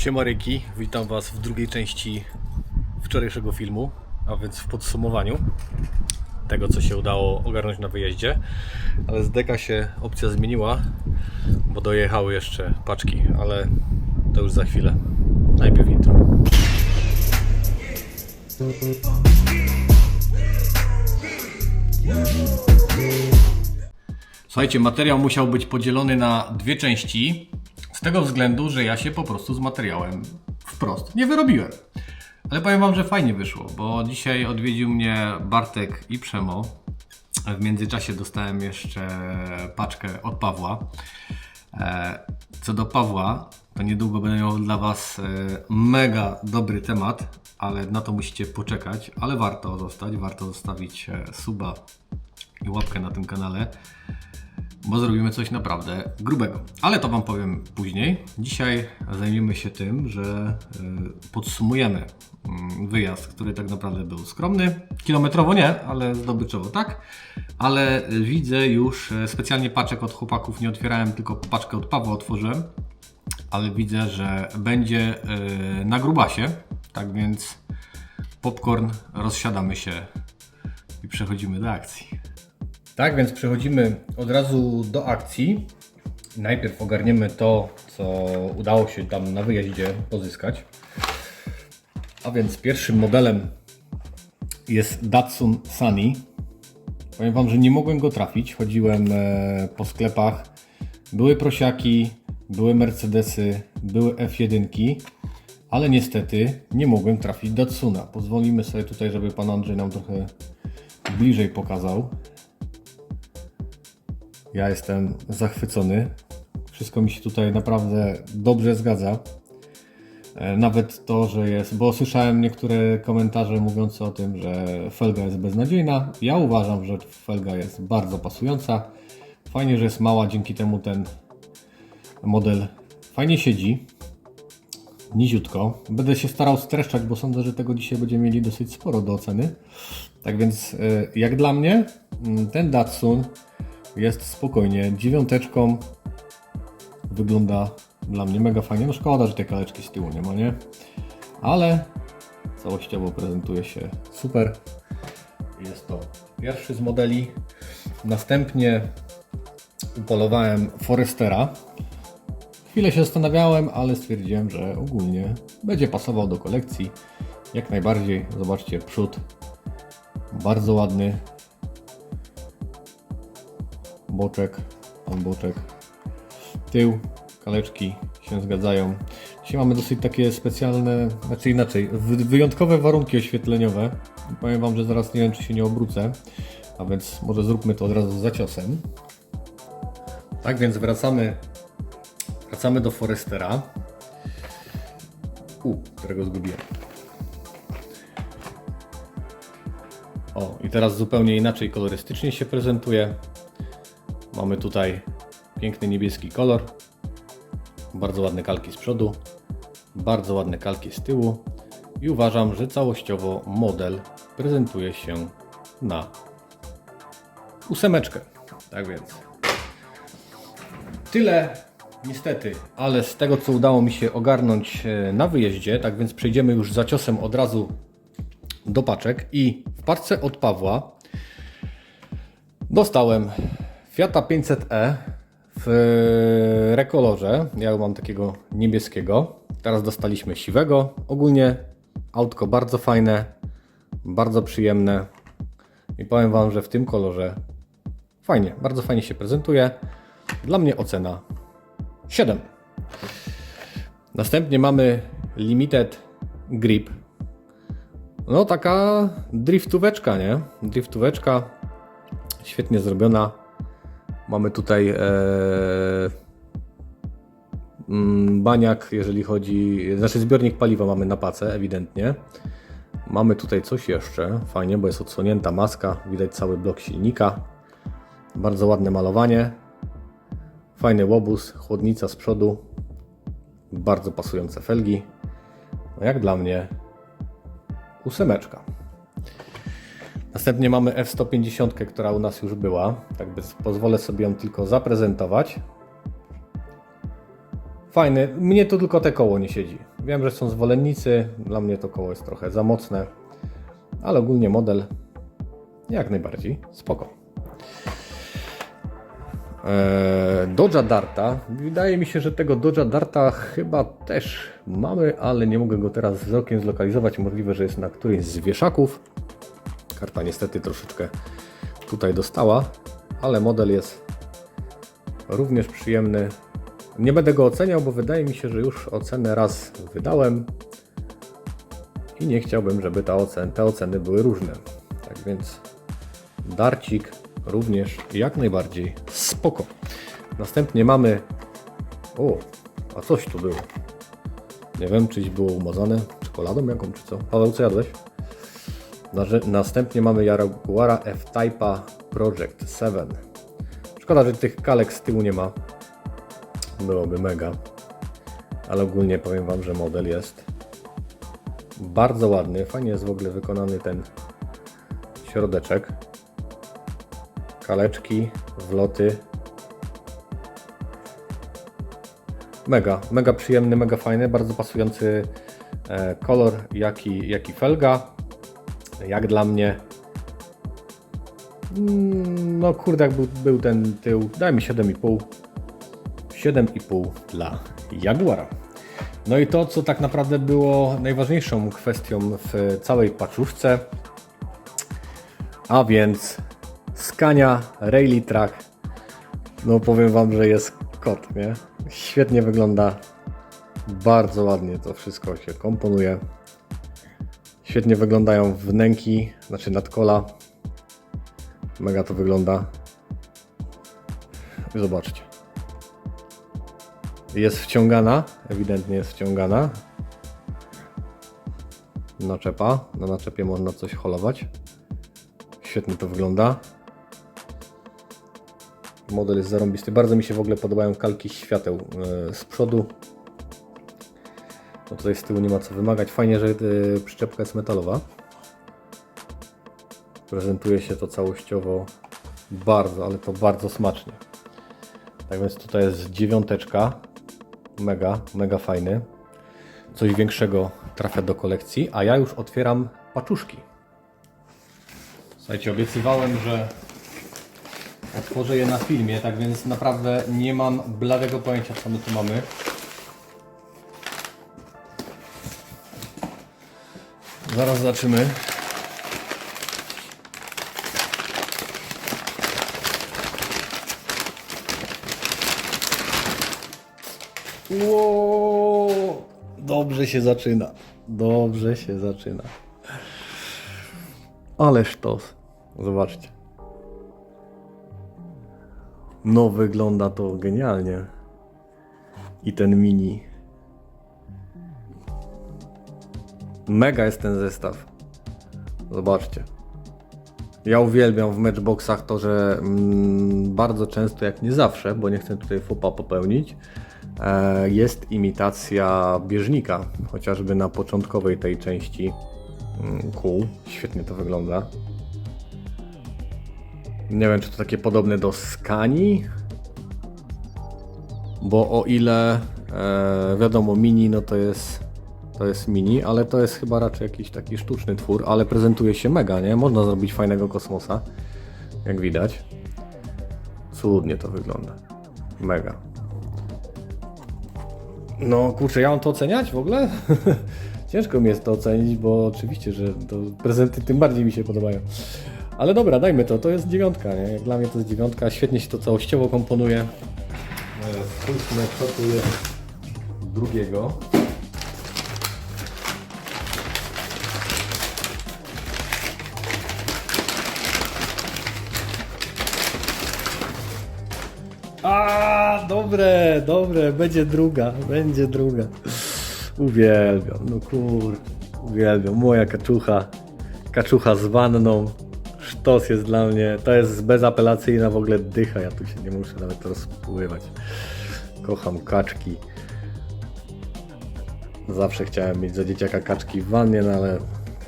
Siema Ryki, witam Was w drugiej części wczorajszego filmu, a więc w podsumowaniu tego, co się udało ogarnąć na wyjeździe. Ale z deka się opcja zmieniła, bo dojechały jeszcze paczki, ale to już za chwilę. Najpierw intro. Słuchajcie, materiał musiał być podzielony na dwie części, z tego względu, że ja się po prostu z materiałem wprost nie wyrobiłem. Ale powiem Wam, że fajnie wyszło, bo dzisiaj odwiedził mnie Bartek i Przemo. W międzyczasie dostałem jeszcze paczkę od Pawła. E, Co do Pawła, to niedługo będę miał dla Was e, mega dobry temat, ale na to musicie poczekać. Ale warto zostać, warto zostawić e, suba i łapkę na tym kanale bo zrobimy coś naprawdę grubego. Ale to Wam powiem później. Dzisiaj zajmiemy się tym, że y, podsumujemy mm, wyjazd, który tak naprawdę był skromny. Kilometrowo nie, ale zdobyczowo tak. Ale widzę już y, specjalnie paczek od chłopaków nie otwierałem, tylko paczkę od Pawła otworzyłem. Ale widzę, że będzie y, na grubasie. Tak więc popcorn, rozsiadamy się i przechodzimy do akcji. Tak, więc przechodzimy od razu do akcji. Najpierw ogarniemy to, co udało się tam na wyjeździe pozyskać. A więc pierwszym modelem jest Datsun Sunny. Powiem Wam, że nie mogłem go trafić. Chodziłem e, po sklepach. Były prosiaki, były Mercedesy, były F1, ale niestety nie mogłem trafić Datsuna. Pozwolimy sobie tutaj, żeby Pan Andrzej nam trochę bliżej pokazał. Ja jestem zachwycony. Wszystko mi się tutaj naprawdę dobrze zgadza. E, Nawet to, że jest, bo słyszałem niektóre komentarze mówiące o tym, że felga jest beznadziejna. Ja uważam, że felga jest bardzo pasująca. Fajnie, że jest mała, dzięki temu ten model fajnie siedzi. Niziutko. Będę się starał streszczać, bo sądzę, że tego dzisiaj będziemy mieli dosyć sporo do oceny. Tak więc, e, jak dla mnie, mm, ten Datsun jest spokojnie dziewiąteczką. Wygląda dla mnie mega fajnie. No szkoda, że te kaleczki z tyłu nie ma, nie? Ale całościowo prezentuje się super. Jest to pierwszy z modeli. Następnie upolowałem Forestera. Chwilę się zastanawiałem, ale stwierdziłem, że ogólnie będzie pasował do kolekcji. Jak najbardziej. Zobaczcie, przód bardzo ładny, boczek, pan boczek, tył, kaleczki się zgadzają. Dzisiaj mamy dosyć takie specjalne, znaczy inaczej, wy- wyjątkowe warunki oświetleniowe. Powiem Wam, że zaraz nie wiem, czy się nie obrócę, a więc może zróbmy to od razu za ciosem. Tak więc wracamy, wracamy do Forestera, u, którego zgubiłem. O, i teraz zupełnie inaczej kolorystycznie się prezentuje. Mamy tutaj piękny niebieski kolor, bardzo ładne kalki z przodu, bardzo ładne kalki z tyłu i uważam, że całościowo model prezentuje się na ósemeczkę. Tak więc tyle niestety, ale z tego co udało mi się ogarnąć e, na wyjeździe, tak więc przejdziemy już za ciosem od razu do paczek i w paczce od Pawła dostałem Fiata 500e w rekolorze. Ja mam takiego niebieskiego. Teraz dostaliśmy siwego. Ogólnie autko bardzo fajne, bardzo przyjemne. I powiem Wam, że w tym kolorze fajnie, bardzo fajnie się prezentuje. Dla mnie ocena 7. Następnie mamy Limited Grip. No taka driftóweczka, nie? Driftóweczka świetnie zrobiona. Mamy tutaj e, mm, baniak, jeżeli chodzi, znaczy zbiornik paliwa mamy na pacę, ewidentnie. Mamy tutaj coś jeszcze, fajnie, bo jest odsłonięta maska, widać cały blok silnika. Bardzo ładne malowanie. Fajny łobuz, chłodnica z przodu. Bardzo pasujące felgi. No jak dla mnie ósemeczka. Następnie mamy F-150, która u nas już była. Tak więc pozwolę sobie ją tylko zaprezentować. Fajny. Mnie to tylko te koło nie siedzi. Wiem, że są zwolennicy, dla mnie to koło jest trochę za mocne, ale ogólnie model jak najbardziej spoko. Eee, Darta. Wydaje mi się, że tego Dodge'a Darta chyba też mamy, ale nie mogę go teraz wzrokiem zlokalizować. Możliwe, że jest na którymś z wieszaków. Karta niestety troszeczkę tutaj dostała, ale model jest również przyjemny. Nie będę go oceniał, bo wydaje mi się, że już ocenę raz wydałem i nie chciałbym, żeby ta ocen, te oceny były różne. Tak więc darcik również jak najbardziej spoko. Następnie mamy. O, a coś tu było. Nie wiem, czyś było umazane czekoladą jaką, czy co. Paweł, co jadłeś? Następnie mamy Jaguara F-Type'a Project 7. Szkoda, że tych kalek z tyłu nie ma. Byłoby mega. Ale ogólnie powiem Wam, że model jest bardzo ładny. Fajnie jest w ogóle wykonany ten środeczek. Kaleczki, wloty. Mega, mega przyjemny, mega fajny, bardzo pasujący e, kolor, jak i, jak i felga. Jak dla mnie. Mm, No kurde, jak był, był ten tył, daj mi 7,5. 7,5 dla Jaguara. No i to, co tak naprawdę było najważniejszą kwestią w całej paczuszce, a więc Scania Rally Track. No powiem Wam, że jest kot, nie? Świetnie wygląda. Bardzo ładnie to wszystko się komponuje. Świetnie wyglądają wnęki, znaczy nadkola. Mega to wygląda. Zobaczcie. Jest wciągana, ewidentnie jest wciągana. Naczepa. Na naczepie można coś holować. Świetnie to wygląda. Model jest zarąbisty. Bardzo mi się w ogóle podobają kalki świateł e, z przodu. No tutaj z tyłu nie ma co wymagać. Fajnie, że e, przyczepka jest metalowa. Prezentuje się to całościowo bardzo, ale to bardzo smacznie. Tak więc tutaj jest dziewiąteczka. Mega, mega fajny. Coś większego trafia do kolekcji, a ja już otwieram paczuszki. Słuchajcie, obiecywałem, że otworzę je na filmie, tak więc naprawdę nie mam bladego pojęcia, co my tu mamy. Zaraz zobaczymy. Ło, dobrze się zaczyna. Dobrze się zaczyna. Ale sztos. Zobaczcie. No, wygląda to genialnie. I ten mini. Mega jest ten zestaw. Zobaczcie. Ja uwielbiam w matchboxach to, że mm, bardzo często, jak nie zawsze, bo nie chcę tutaj fopa popełnić, e, jest imitacja bieżnika, chociażby na początkowej tej części mm, kół. Świetnie to wygląda. Nie wiem, czy to takie podobne do Skani, bo o ile e, wiadomo, mini no to jest to jest mini, ale to jest chyba raczej jakiś taki sztuczny twór, ale prezentuje się mega, nie? Można zrobić fajnego kosmosa, jak widać. Cudnie to wygląda. Mega. No kurczę, ja mam to oceniać w ogóle? Ciężko mi jest to ocenić, bo oczywiście, że to prezenty tym bardziej mi się podobają. Ale dobra, dajmy to, to jest dziewiątka, nie? Dla mnie to jest dziewiątka, świetnie się to całościowo komponuje. E, Spójrzmy, co tu jest drugiego. Dobre, dobre, będzie druga, będzie druga. Uwielbiam, no kurczę, uwielbiam. Moja kaczucha, kaczucha z wanną. Sztos jest dla mnie, to jest bezapelacyjna w ogóle dycha, ja tu się nie muszę nawet rozpływać. Kocham kaczki. Zawsze chciałem mieć za dzieciaka kaczki w wannie, no ale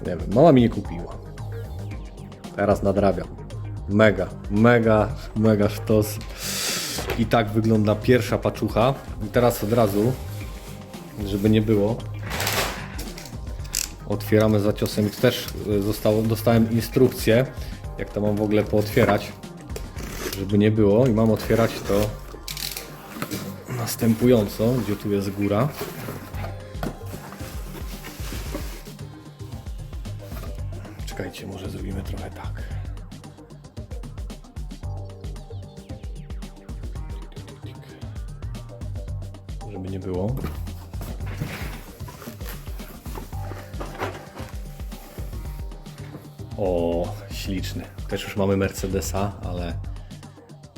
nie wiem, mama mi nie kupiła. Teraz nadrabiam. Mega, mega, mega sztos. I tak wygląda pierwsza paczucha. I teraz od razu, żeby nie było, Otwieramy za ciosem też y, zostało, dostałem instrukcję, jak to mam w ogóle pootwierać, żeby nie było. I mam otwierać to następująco, gdzie tu jest góra. Czekajcie, może zrobimy trochę tak. Żeby nie było. O, śliczny. Też już mamy Mercedesa, ale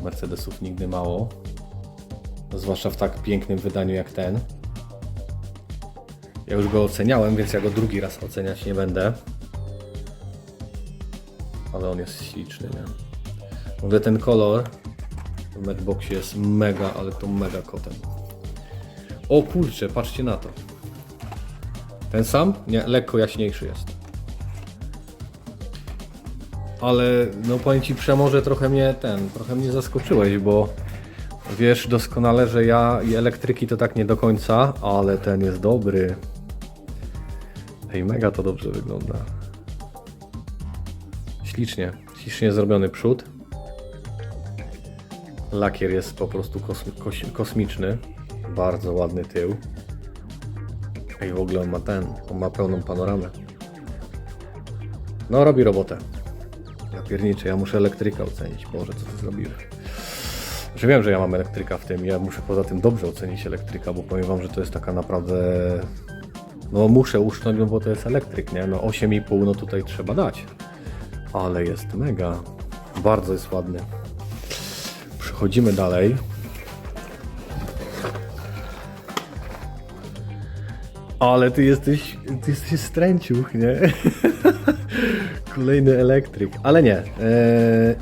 Mercedesów nigdy mało. Zwłaszcza w tak pięknym wydaniu jak ten. Ja już go oceniałem, więc ja go drugi raz oceniać nie będę. Ale on jest śliczny, nie? W ogóle ten kolor w Madboxie jest mega, ale to mega kotem. O kurczę, patrzcie na to. Ten sam? Nie, lekko jaśniejszy jest. Ale no powiem Ci Przemorze, trochę mnie ten, trochę mnie zaskoczyłeś, bo wiesz doskonale, że ja i elektryki to tak nie do końca, ale ten jest dobry. Ej, mega to dobrze wygląda. Ślicznie, ślicznie zrobiony przód. Lakier jest po prostu kosmi kos kosmiczny. Bardzo ładny tył. Ej, w ogóle on ma ten, on ma pełną panoramę. No, robi robotę. Ja pierniczę, ja muszę elektryka ocenić. Boże, co ty zrobiłeś? Że wiem, że ja mam elektryka w tym. Ja muszę poza tym dobrze ocenić elektryka, bo powiem wam, że to jest taka naprawdę. No muszę uszcząć, no bo to jest elektryk, nie? No 8,5 no tutaj trzeba dać. Ale jest mega. Bardzo jest ładny. Przechodzimy dalej. Ale ty jesteś, ty jesteś stręciuch, nie? Kolejny elektryk. Ale nie. e,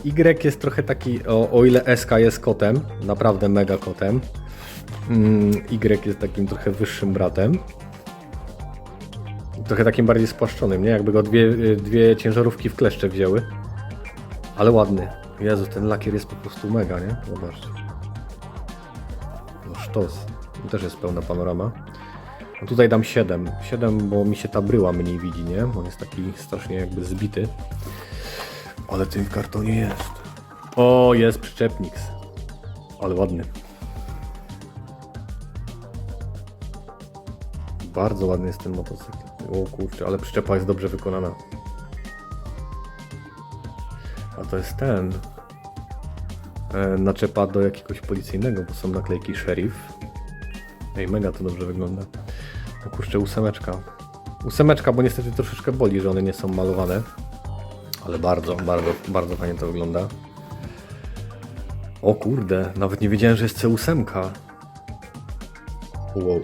Y jest trochę taki, o, o ile SK jest kotem, naprawdę mega kotem. Mm, Y jest takim trochę wyższym bratem. Trochę takim bardziej spłaszczonym, nie? Jakby go dwie, dwie ciężarówki w kleszcze wzięły. Ale ładny. Jezu, ten lakier jest po prostu mega, nie? Zobaczcie. No sztos. Też jest pełna panorama. No tutaj dam 7. 7, bo mi się ta bryła mniej widzi, nie? On jest taki strasznie jakby zbity. Ale tym w kartonie jest. O, jest przyczepnik. Ale ładny. Bardzo ładny jest ten motocykl. O kurczę, ale przyczepa jest dobrze wykonana. A to jest ten. E, naczepa do jakiegoś policyjnego, bo są naklejki sheriff. Ej, mega to dobrze wygląda. No kurczę, ósemeczka. Ósemeczka, bo niestety troszeczkę boli, że one nie są malowane. Ale bardzo, bardzo, bardzo fajnie to wygląda. O kurde, nawet nie wiedziałem, że jest C8. Wow.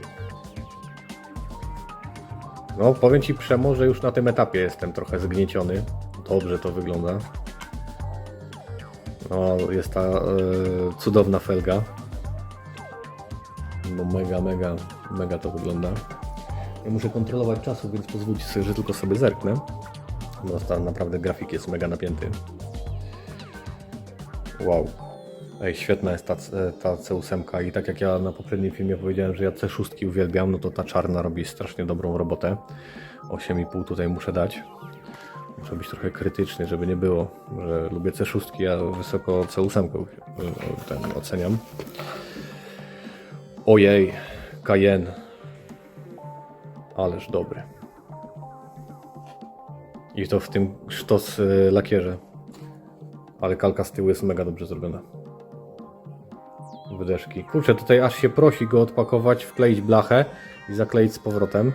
No, powiem Ci Przemo, że już na tym etapie jestem trochę zgnieciony. Dobrze to wygląda. No, jest ta e, cudowna felga. No mega, mega, mega to wygląda. Ja muszę kontrolować czasu, więc pozwólcie sobie, że tylko sobie zerknę. No naprawdę grafik jest mega napięty. Wow. Ej, świetna jest ta, ta C8 i tak jak ja na poprzednim filmie powiedziałem, że ja C6 uwielbiam, no to ta czarna robi strasznie dobrą robotę. 8,5 tutaj muszę dać. Muszę być trochę krytyczny, żeby nie było, że lubię C6, a wysoko C8 ten oceniam. Ojej, Cayenne. Ależ dobry. I to w tym sztos y, lakierze. Ale kalka z tyłu jest mega dobrze zrobiona. Wydeszki. Kurczę, tutaj aż się prosi go odpakować, wkleić blachę i zakleić z powrotem.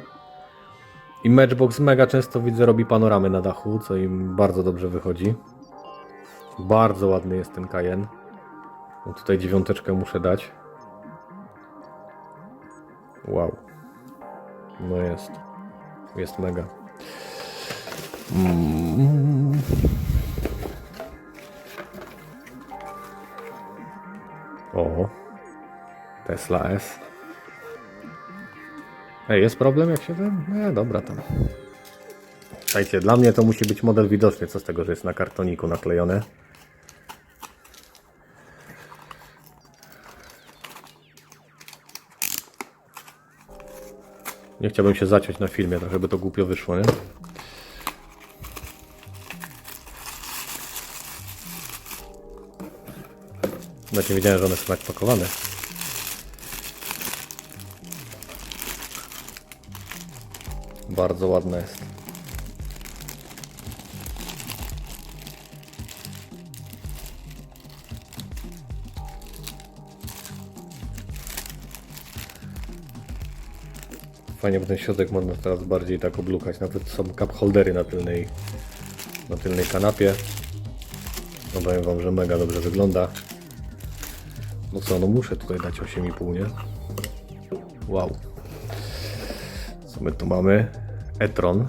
I Matchbox mega często widzę robi panoramy na dachu, co im bardzo dobrze wychodzi. Bardzo ładny jest ten Cayenne. No tutaj dziewiąteczkę muszę dać. Wow. No jest. Jest mega. Mm. O. Tesla S. Ej, jest problem jak się ten? Nie, dobra tam. Słuchajcie, dla mnie to musi być model widoczny, co z tego, że jest na kartoniku naklejone. Nie chciałbym się zaciąć na filmie, trochę by to głupio wyszło, nie? Nawet nie wiedziałem, że one są tak pakowane. Bardzo ładna jest. Fajnie, bo ten środek można teraz bardziej tak oblukać. Nawet są cup holdery na tylnej, na tylnej kanapie. No powiem wam, że mega dobrze wygląda. No co, no muszę tutaj dać 8,5, nie? Wow. Co my tu mamy? Etron.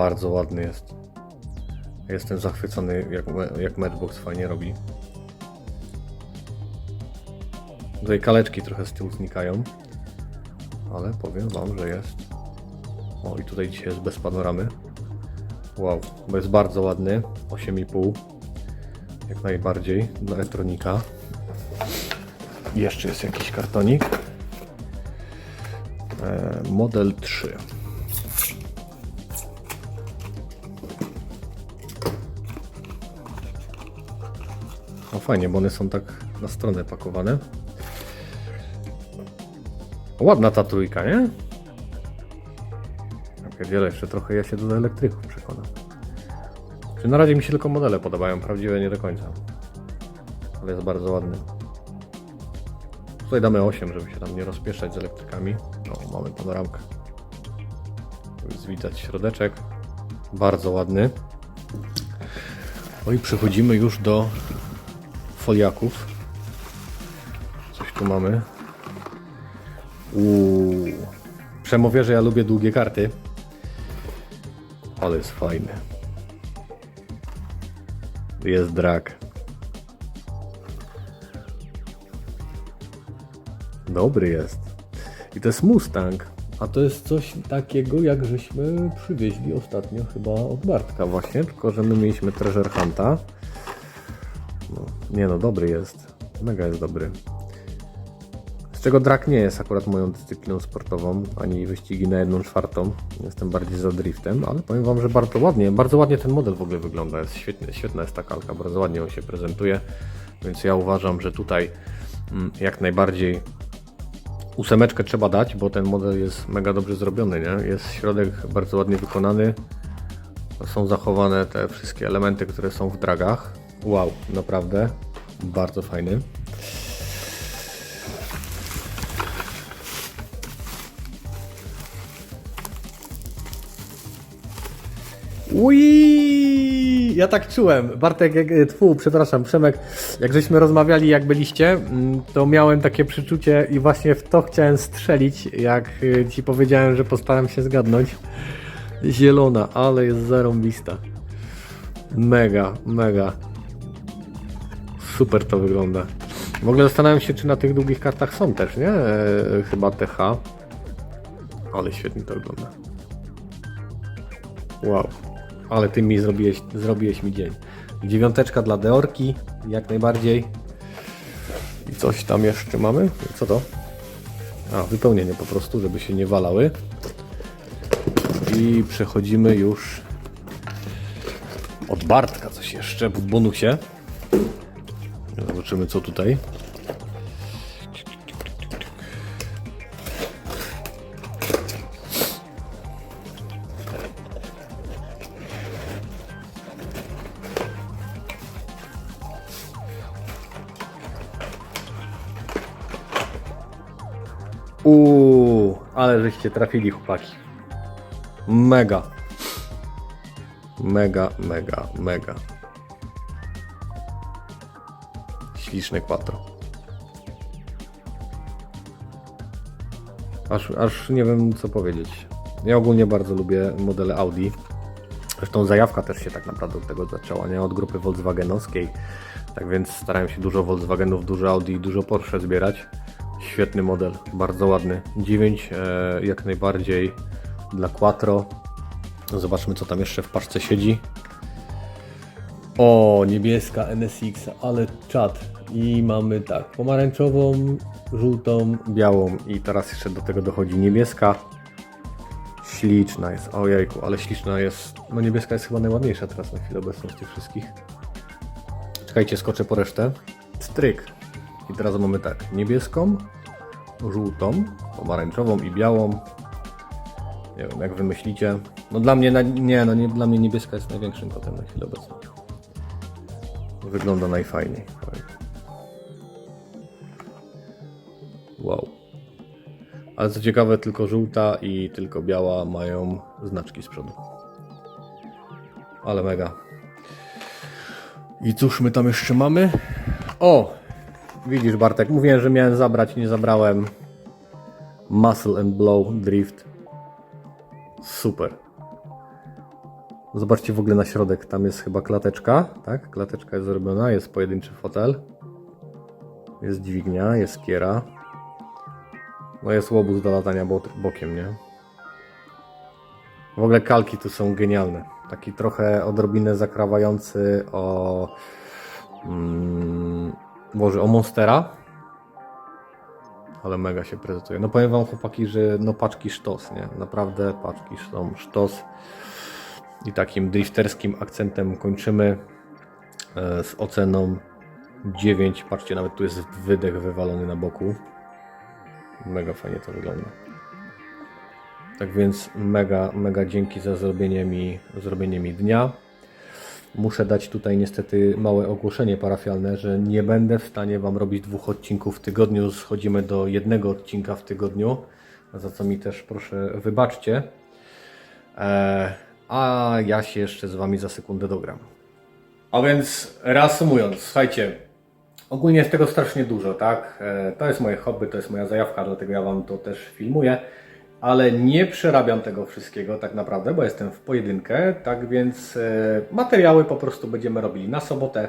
Bardzo ładny jest. Jestem zachwycony, jak, jak Matchbox fajnie robi. Tutaj kaleczki trochę z tyłu znikają. Ale powiem Wam, że jest. O, i tutaj dzisiaj jest bez panoramy. Wow, bo jest bardzo ładny. 8,5. Jak najbardziej dla elektronika. Jeszcze jest jakiś kartonik. E, model 3. fajnie, bo one są tak na stronę pakowane. Ładna ta trójka, nie? Pierdzielę, jeszcze trochę ja się do elektryków przekonam. Czy na razie mi się tylko modele podobają, prawdziwe nie do końca. Ale jest bardzo ładny. Tutaj damy 8, żeby się tam nie rozpieszać z elektrykami. No, mamy panoramkę. Jest widać środeczek. Bardzo ładny. No i przechodzimy już do foliaków. Coś tu mamy. Uuu. Przemówię, że ja lubię długie karty. Ale jest fajny. Jest drak. Dobry jest. I to jest Mustang. A to jest coś takiego, jak żeśmy przywieźli ostatnio chyba od Bartka właśnie, tylko że my mieliśmy Treasure Hunta. Nie no, dobry jest. Mega jest dobry. Z czego drag nie jest akurat moją dyscypliną sportową, ani wyścigi na jedną czwartą. Jestem bardziej za driftem, ale powiem Wam, że bardzo ładnie, bardzo ładnie ten model w ogóle wygląda. Jest świetnie, świetna jest ta kalka, bardzo ładnie on się prezentuje. Więc ja uważam, że tutaj mm, jak najbardziej ósemeczkę trzeba dać, bo ten model jest mega dobrze zrobiony, nie? Jest środek bardzo ładnie wykonany. Są zachowane te wszystkie elementy, które są w dragach. Wow, naprawdę bardzo fajny. Ui! Ja tak czułem. Bartek, jak, tfu, przepraszam, Przemek, jak żeśmy rozmawiali, jak byliście, mm, to miałem takie przeczucie i właśnie w to chciałem strzelić, jak y, ci powiedziałem, że postaram się zgadnąć. Zielona, ale jest zarąbista. Mega, mega. Super to wygląda. W ogóle zastanawiam się, czy na tych długich kartach są też, nie? E, chyba TH. Ale świetnie to wygląda. Wow, ale ty mi zrobiłeś, zrobiłeś mi dzień. Dziewiąteczka dla Deorki, jak najbardziej. I coś tam jeszcze mamy? Co to? A, wypełnienie po prostu, żeby się nie walały. I przechodzimy już od Bartka coś jeszcze w bonusie. Zobaczymy co tutaj. Uuu, ale żeście trafili chłopaki. Mega. Mega, mega, mega. Śliczne quattro. Aż, aż nie wiem co powiedzieć. Ja ogólnie bardzo lubię modele Audi. Zresztą zajawka też się tak naprawdę od tego zaczęła, nie? Od grupy Volkswagenowskiej. Tak więc starałem się dużo Volkswagenów, dużo Audi i dużo Porsche zbierać. Świetny model, bardzo ładny. 9 e, jak najbardziej dla Quattro. Zobaczmy co tam jeszcze w paczce siedzi. O, niebieska NSX, ale czad. I mamy tak, pomarańczową, żółtą, białą i teraz jeszcze do tego dochodzi niebieska. Śliczna jest, ojejku, ale śliczna jest. No niebieska jest chyba najładniejsza teraz na chwilę obecną z tych wszystkich. Czekajcie, skoczę po resztę. Stryk. I teraz mamy tak, niebieską, żółtą, pomarańczową i białą. Nie wiem, jak wy myślicie. No dla mnie, na, nie, no nie, dla mnie niebieska jest największym kotem na chwilę obecną. Wygląda najfajniej. Wow. Ale co ciekawe, tylko żółta i tylko biała mają znaczki z przodu. Ale mega. I cóż my tam jeszcze mamy? O! Widzisz Bartek, mówiłem, że miałem zabrać, nie zabrałem. Muscle and Blow Drift. Super. Zobaczcie w ogóle na środek, tam jest chyba klateczka, tak? Klateczka jest zrobiona, jest pojedynczy fotel. Jest dźwignia, jest kiera. No jest łobuz do latania bo- bokiem, nie? W ogóle kalki tu są genialne. Taki trochę odrobinę zakrawający o... Mm, Boże, o Monstera. Ale mega się prezentuje. No powiem wam chłopaki, że no paczki sztos, nie? Naprawdę paczki są sztos. I takim drifterskim akcentem kończymy e, z oceną 9. Patrzcie, nawet tu jest wydech wywalony na boku. Mega fajnie to wygląda. Tak więc mega, mega dzięki za zrobienie mi, zrobienie mi dnia. Muszę dać tutaj niestety małe ogłoszenie parafialne, że nie będę w stanie Wam robić dwóch odcinków w tygodniu. Schodzimy do jednego odcinka w tygodniu, za co mi też proszę wybaczcie. Eee, a ja się jeszcze z Wami za sekundę dogram. A więc reasumując, słuchajcie, ogólnie jest tego strasznie dużo, tak? E, To jest moje hobby, to jest moja zajawka, dlatego ja Wam to też filmuję, ale nie przerabiam tego wszystkiego tak naprawdę, bo jestem w pojedynkę, tak więc e, materiały po prostu będziemy robili na sobotę.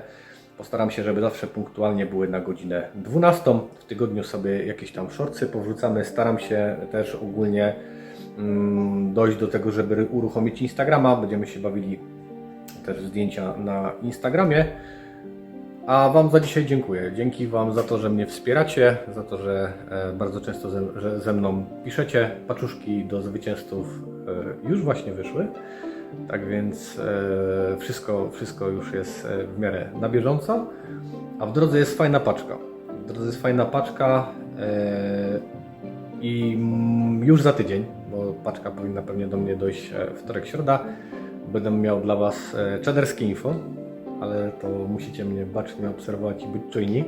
Postaram się, żeby zawsze punktualnie były na godzinę 12. W tygodniu sobie jakieś tam shortsy powrzucamy. Staram się też ogólnie mm, dojść do tego, żeby uruchomić Instagrama. Będziemy się bawili też zdjęcia na Instagramie. A Wam za dzisiaj dziękuję. Dzięki Wam za to, że mnie wspieracie, za to, że e, bardzo często ze, że ze mną piszecie. Paczuszki do zwycięzców e, już właśnie wyszły. Tak więc e, wszystko, wszystko już jest w miarę na bieżąco. A w drodze jest fajna paczka. W drodze jest fajna paczka i mm, już za tydzień, bo paczka powinna pewnie do mnie dojść wtorek, środa. Będę miał dla Was e, czaderskie info, ale to musicie mnie bacznie obserwować i być czujni,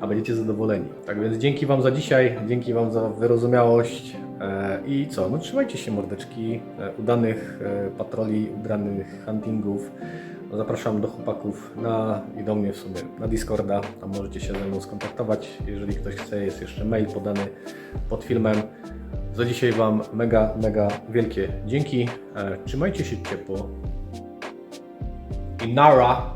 a będziecie zadowoleni. Tak więc dzięki Wam za dzisiaj, dzięki Wam za wyrozumiałość e, i co, no trzymajcie się mordeczki, e, udanych e, patroli, udanych huntingów. No, Zapraszam do chłopaków na, i do mnie w sumie na Discorda, tam możecie się ze mną skontaktować, jeżeli ktoś chce, jest jeszcze mail podany pod filmem. Za dzisiaj Wam mega, mega wielkie dzięki. Trzymajcie się ciepło. Nara,